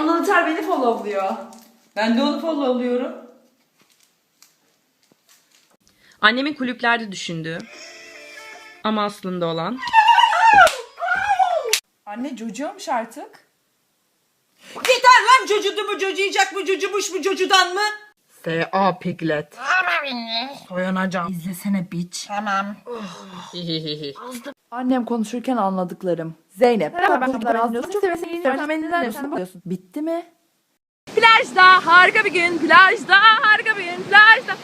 Anıl Ter beni followluyor. Ben de onu followluyorum. Annemin kulüplerde düşündüğü ama aslında olan Anne çocuğummuş artık. Yeter lan cocudu mu cocuyacak mı cocumuş mu cocudan mı? S.A. Piglet. Soyanacağım. İzlesene bitch. Tamam. Annem konuşurken anladıklarım. Zeynep. Merhaba ben Çocuklar Ağzınızı çok seversen gidiyorum. Sen beni neden yapıyorsun? Bitti mi? Plajda harika bir gün, plajda harika bir gün, plajda.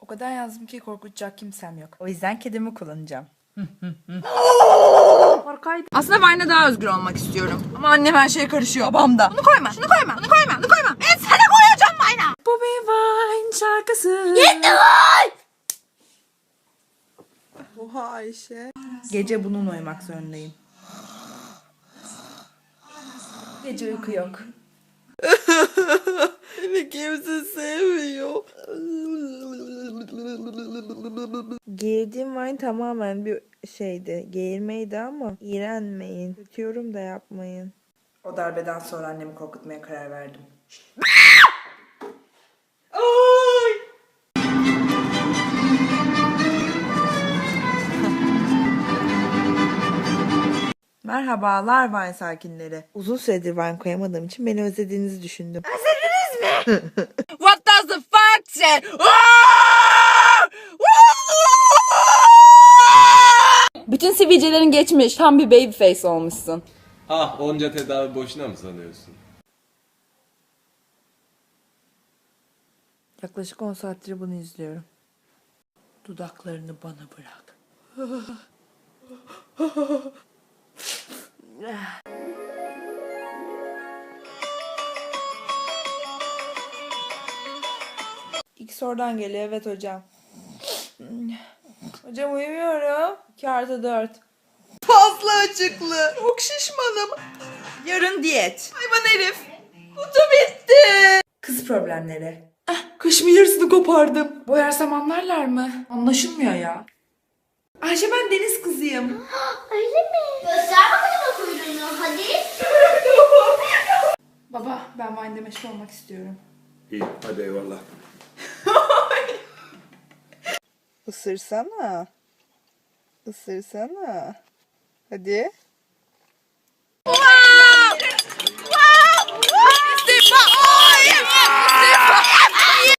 O kadar yazdım ki korkutacak kimsem yok. O yüzden kedimi kullanacağım. Aslında Vine'da daha özgür olmak istiyorum. Ama annem her şeye karışıyor babamda. Bunu koyma, şunu koyma, bunu koyma, bunu Vine şarkısı. Oha Ayşe. Gece bununla uyumak zorundayım. Gece uyku yok. Beni kimse sevmiyor. Girdiğim Vine tamamen bir şeydi. Geğirmeydi ama iğrenmeyin. Tutuyorum da yapmayın. O darbeden sonra annemi korkutmaya karar verdim. Merhabalar Vine sakinleri. Uzun süredir Vine koyamadığım için beni özlediğinizi düşündüm. What does the fuck say? Bütün sivilcelerin geçmiş. Tam bir baby face olmuşsun. Ah onca tedavi boşuna mı sanıyorsun? Yaklaşık 10 saattir bunu izliyorum. Dudaklarını bana bırak. İlk sorudan geliyor evet hocam. Hocam uyumuyorum. 2 artı 4. Fazla acıklı. Çok şişmanım. Yarın diyet. Hayvan herif. Da bitti. Kız problemleri. Kışımı yarısını kopardım. Boyarsam anlarlar mı? Anlaşılmıyor ya. Ayşe ben deniz kızıyım. Göster bakalım o kuyruğunu hadi. Baba ben Vine'de meşhur olmak istiyorum. İyi hadi eyvallah. Isırsana. Isırsana. Hadi.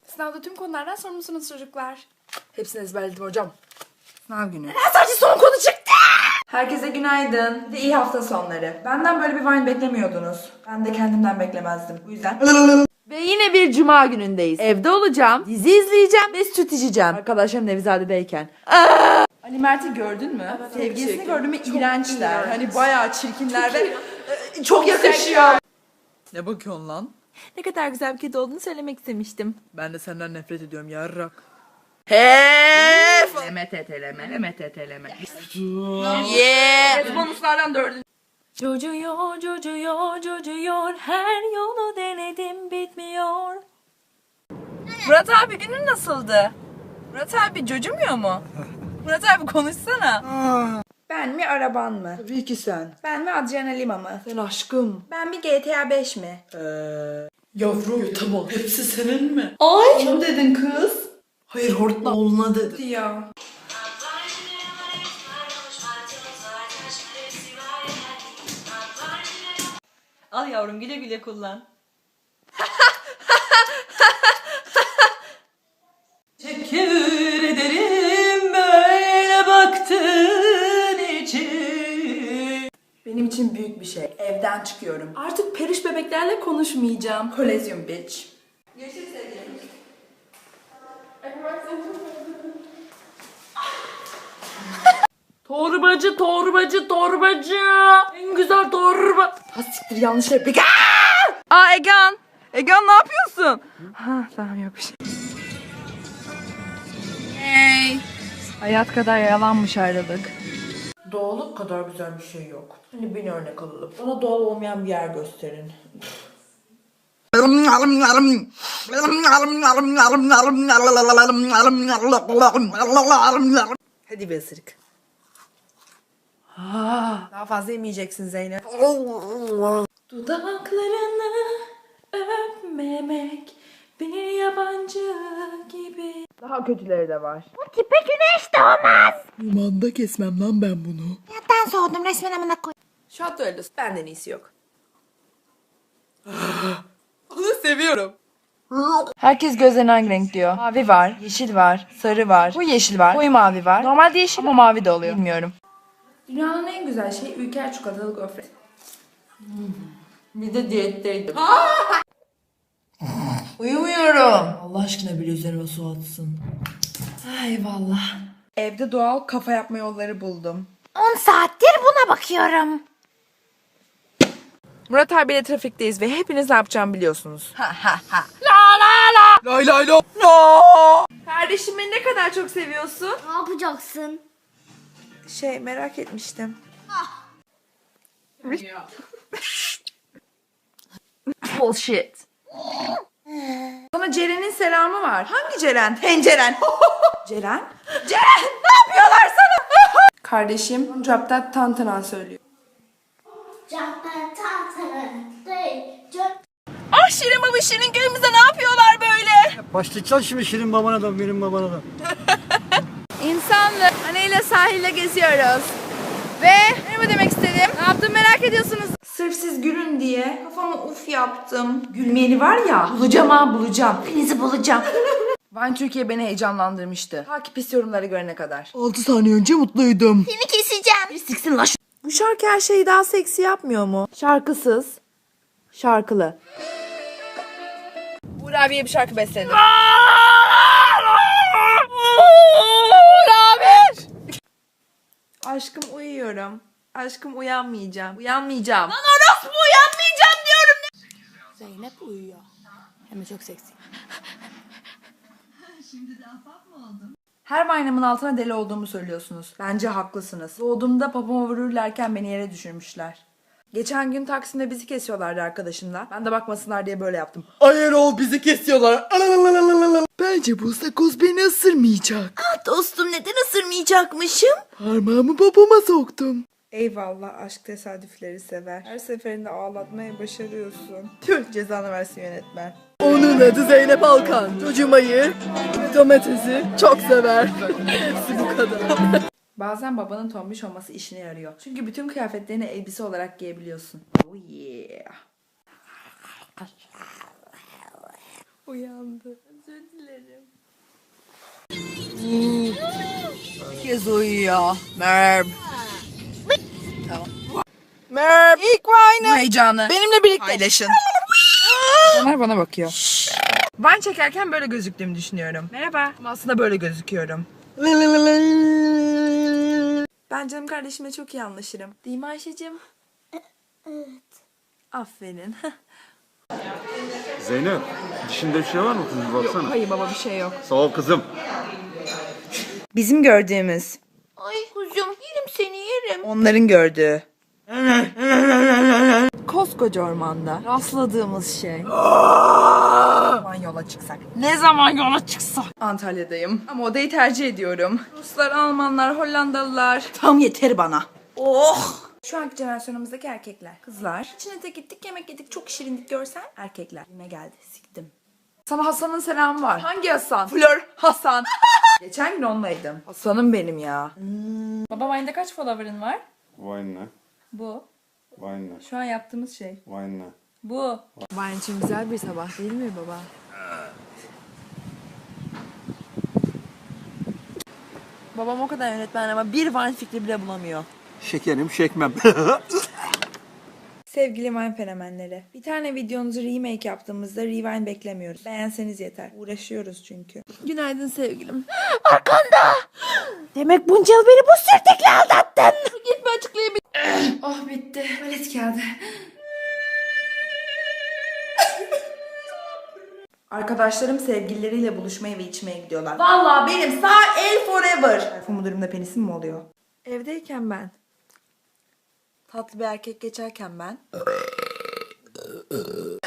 Sınavda tüm konulardan sorumlusunuz çocuklar. Hepsini ezberledim hocam. Sınav günü. Sadece son konu çıktı. Herkese günaydın ve iyi hafta sonları. Benden böyle bir Vine beklemiyordunuz. Ben de kendimden beklemezdim. Bu yüzden... Ve yine bir cuma günündeyiz. Evde olacağım, dizi izleyeceğim ve süt içeceğim. Arkadaşlarım Nevizade'deyken. Ali Mert'i gördün mü? Sevgilisini gördün mü? İğrençler. Hani bayağı çirkinler ve e, çok yakışıyor. Ne bakıyorsun lan? Ne kadar güzel bir kedi olduğunu söylemek istemiştim. Ben de senden nefret ediyorum yarrak. Leme teteleme, leme teteleme. Yeah. Bonuslardan dördüncü. Cocuyor, cocuyor, cocuyor. Her yolu denedim bitmiyor. Murat abi günün nasıldı? Murat abi cocumuyor mu? Murat abi konuşsana. Ben mi araban mı? Tabii ki sen. Ben mi Adriana Lima mı? Sen aşkım. Ben mi GTA 5 mi? Yavrum tamam. Hepsi senin mi? Ay. Kim dedin kız? Hayır hortla oğluna dedi. Ya. Al yavrum güle güle kullan. Teşekkür ederim böyle baktığın için. Benim için büyük bir şey. Evden çıkıyorum. Artık periş bebeklerle konuşmayacağım. Kolezyum bitch. Torbacı, torbacı, torbacı. En güzel torba. Ha siktir yanlış replik. Aa Egan. Egan ne yapıyorsun? Ha tamam yok bir şey. Hey. Hayat kadar yalanmış ayrılık. Doğallık kadar güzel bir şey yok. Hani beni örnek alalım. Bana doğal olmayan bir yer gösterin. Hadi bir ısırık. Daha fazla yemeyeceksin Zeynep. Dudaklarını öpmemek bir yabancı gibi. Daha kötüleri de var. Manda kesmem lan ben bunu. Şu hatta öyle. Benden iyisi yok. Onu seviyorum. Herkes gözlerine hangi renk diyor. Mavi var, yeşil var, sarı var, koyu yeşil var, koyu mavi var. Normalde yeşil ama mavi de oluyor. Bilmiyorum. Dünyanın en güzel şeyi ülker çikolatalı gofret. Bir de diyetteydim. Uyumuyorum. Allah aşkına bir üzerime su atsın. Eyvallah. Evde doğal kafa yapma yolları buldum. 10 saattir buna bakıyorum. Murat abiyle trafikteyiz ve hepiniz ne yapacağımı biliyorsunuz. Lay lay lo. No. Kardeşim beni ne kadar çok seviyorsun? Ne yapacaksın? Şey merak etmiştim. Bullshit. Sana Ceren'in selamı var. Hangi Ceren? Tenceren. Ceren? Ceren ne yapıyorlar sana? Kardeşim Capta tantana söylüyor. Ah Şirin baba Şirin köyümüzde ne yapıyorlar böyle? Başlayacaksın şimdi Şirin babana da benim babana da. İnsanlı anneyle sahilde geziyoruz. Ve ne mi demek istedim? Ne yaptım merak ediyorsunuz. Sırf siz gülün diye kafama uf yaptım. Gülmeyeni var ya bulacağım ha bulacağım. Hepinizi bulacağım. Vine Türkiye beni heyecanlandırmıştı. Takip pis yorumları görene kadar. 6 saniye önce mutluydum. Seni keseceğim. Bu şarkı her şeyi daha seksi yapmıyor mu? Şarkısız, şarkılı. Uğur abiye bir şarkı besledim. Aşkım uyuyorum. Aşkım uyanmayacağım. Uyanmayacağım. Zeynep uyuyor. Hem de çok seksi. Her Vine'ımın altına deli olduğumu söylüyorsunuz. Bence haklısınız. Doğduğumda papama vururlarken beni yere düşürmüşler. Geçen gün Taksim'de bizi kesiyorlardı arkadaşımla. Ben de bakmasınlar diye böyle yaptım. Hayır ol bizi kesiyorlar. Bence bu sakoz beni ısırmayacak. Dostum neden ısırmayacakmışım? Parmağımı babama soktum. Eyvallah aşk tesadüfleri sever. Her seferinde ağlatmaya başarıyorsun. Tüh cezanı versin yönetmen. Onun adı Zeynep Alkan. Çocuğumayı, domatesi çok sever. Hepsi bu kadar. Bazen babanın tombiş olması işine yarıyor. Çünkü bütün kıyafetlerini elbise olarak giyebiliyorsun. Oh yeah. Uyandı. Özür dilerim. Herkes uyuyor. Merb. Merhaba. İlk Vine'ı Heyecanı. benimle birlikte. Paylaşın. Onlar bana bakıyor. Vine çekerken böyle gözüktüğümü düşünüyorum. Merhaba. Ama aslında böyle gözüküyorum. Ben canım kardeşimle çok iyi anlaşırım. Değil mi Ayşe'cim? Evet. Aferin. Zeynep, dişinde bir şey var mı kızım? Baksana. Hayır baba bir şey yok. Sağ ol kızım. Bizim gördüğümüz. Ay kuzum yerim seni yerim. Onların gördüğü. Koskoca ormanda rastladığımız şey. Ne zaman yola çıksak? Ne zaman yola çıksak? Antalya'dayım. Ama odayı tercih ediyorum. Ruslar, Almanlar, Hollandalılar. Tam yeter bana. Oh! Şu anki jenerasyonumuzdaki erkekler. Kızlar. Çin'e gittik, yemek yedik, çok şirindik görsen. Erkekler. Yine geldi, siktim. Sana Hasan'ın selamı var. Hangi Hasan? Flör Hasan. Geçen gün onlaydım. Hasan'ım benim ya. Baba Vine'de kaç follower'ın var? Vay ne? Bu. Ne? Şu an yaptığımız şey. Ne? Bu. Vine için güzel bir sabah değil mi baba? Babam o kadar yönetmen ama bir Vine fikri bile bulamıyor. Şekerim şekmem. Sevgili Vine fenomenleri. Bir tane videonuzu remake yaptığımızda rewind beklemiyoruz. Beğenseniz yeter. Uğraşıyoruz çünkü. Günaydın sevgilim. Demek bunca yıl beni bu sürtekle aldattın. Gitme açıklayabilirim. oh bitti. Tuvalet kağıdı. Arkadaşlarım sevgilileriyle buluşmaya ve içmeye gidiyorlar. Vallahi benim sağ el forever. Tayfun bu durumda penisim mi oluyor? Evdeyken ben. Tatlı bir erkek geçerken ben.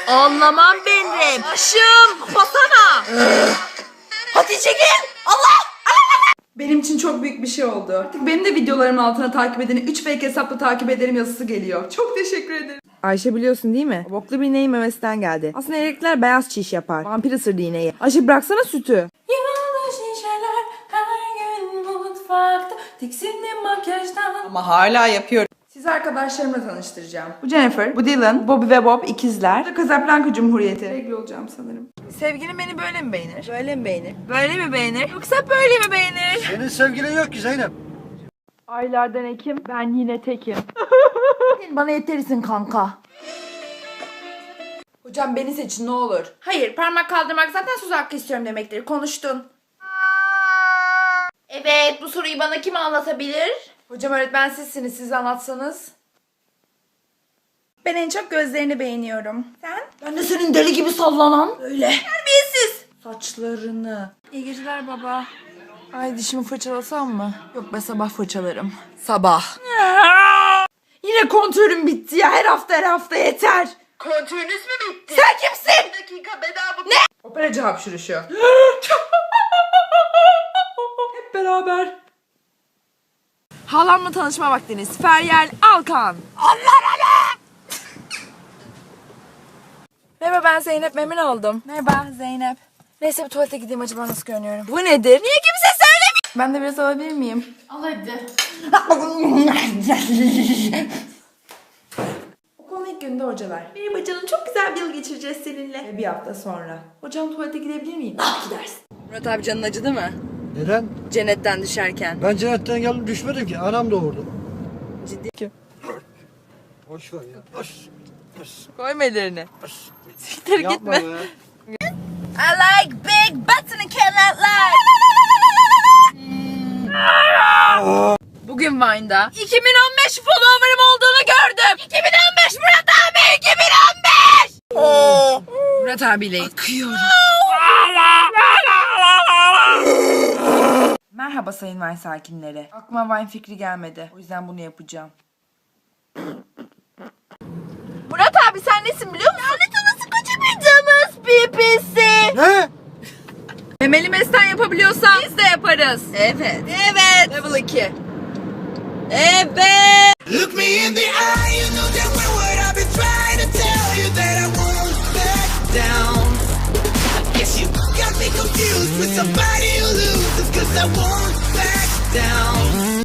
Anlamam benim. Başım. Basana. Hadi çekil. Allah. Benim için çok büyük bir şey oldu. Artık benim de videolarımın altına takip edeni 3 fake hesapla takip ederim yazısı geliyor. Çok teşekkür ederim. Ayşe biliyorsun değil mi? Boklu bir ineğin memesinden geldi. Aslında erkekler beyaz çiş yapar. Vampir ısırdı ineği. Ayşe bıraksana sütü. Yanında şişeler her gün mutfakta tiksindim makyajdan. Ama hala yapıyorum. Sizi arkadaşlarımla tanıştıracağım. Bu Jennifer, bu Dylan, Bobby ve Bob ikizler. Bu da Casablanca Cumhuriyeti. Regl olacağım sanırım. Sevgilin beni böyle mi beğenir? Böyle mi beğenir? Böyle mi beğenir? Yoksa böyle mi beğenir? Senin sevgilin yok ki Zeynep. Aylardan Ekim ben yine tekim. Bana yeterisin kanka. Hocam beni seçin ne olur. Hayır parmak kaldırmak zaten söz hakkı istiyorum demektir. Konuştun. Evet bu soruyu bana kim anlatabilir? Hocam öğretmen sizsiniz siz anlatsanız. Ben en çok gözlerini beğeniyorum. Sen? Ben de senin deli gibi sallanan. Öyle. Terbiyesiz. Saçlarını. İyi geceler baba. Ay dişimi fırçalasam mı? Yok be sabah fırçalarım. Sabah. Yine kontörüm bitti ya. Her hafta her hafta yeter. Kontürünüz mü bitti? Sen kimsin? Bir dakika bedava. Ne? Operacı hapşırışı. Hep beraber. Halamla tanışma vaktiniz. Feryal Alkan. Merhaba ben Zeynep memnun oldum. Merhaba Zeynep. Neyse bir tuvalete gideyim acaba nasıl görünüyorum. Bu nedir? Niye kimse söylemiyor? Ben de biraz alabilir miyim? Al hadi. Okulun ilk gününde hocalar. Merhaba canım çok güzel bir yıl geçireceğiz seninle. Ve bir hafta sonra. Hocam tuvalete gidebilir miyim? Ah gidersin. Murat abi canın acıdı mı? Neden? Cennetten düşerken. Ben cennetten geldim düşmedim ki. Anam doğurdu. Ciddi ki. Boş ver ya. Boş. Koyma ellerini. Siktir Yapma gitme. be. I like big butts and I cannot lie. Bugün Vine'da 2015 follower'ım olduğunu gördüm. 2015 Murat abi 2015. Murat abiyle akıyorum. Merhaba sayın Vine sakinleri. Aklıma Vine fikri gelmedi. O yüzden bunu yapacağım. Murat abi sen nesin biliyor musun? Lanet olası koca bir canız pipisi. Ne? Memeli mesten yapabiliyorsan biz de yaparız. Evet. Evet. Level 2. Evet.